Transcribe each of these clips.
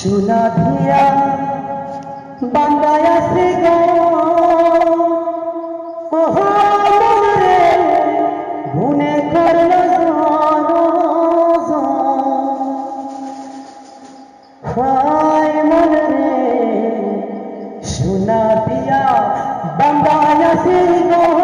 সোনা দিয়া বাংলায় আসে রে মনে করল হায় মন রে সোনা দিয়া বাংলায় আসে গো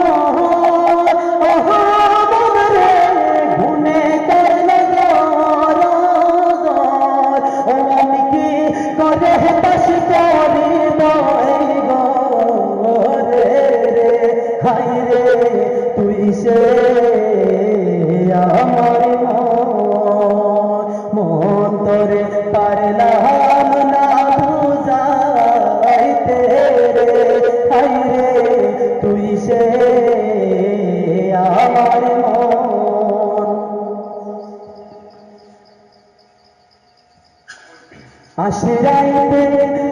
আশরাইতে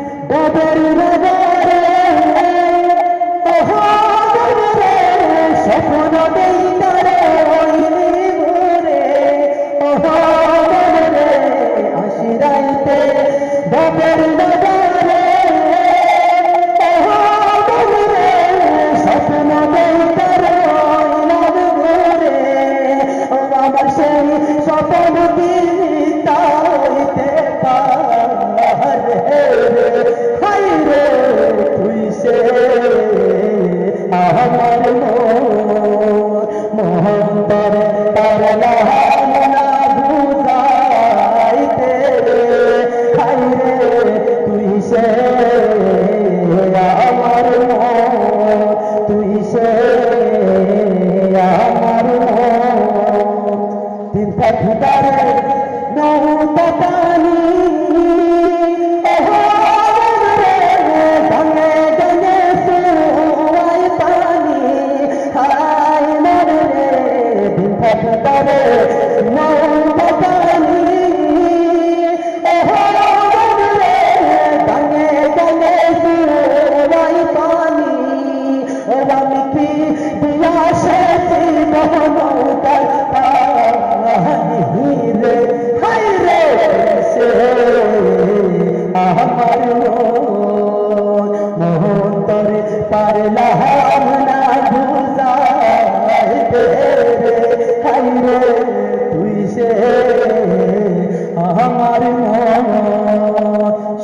الله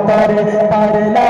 পারে পারে না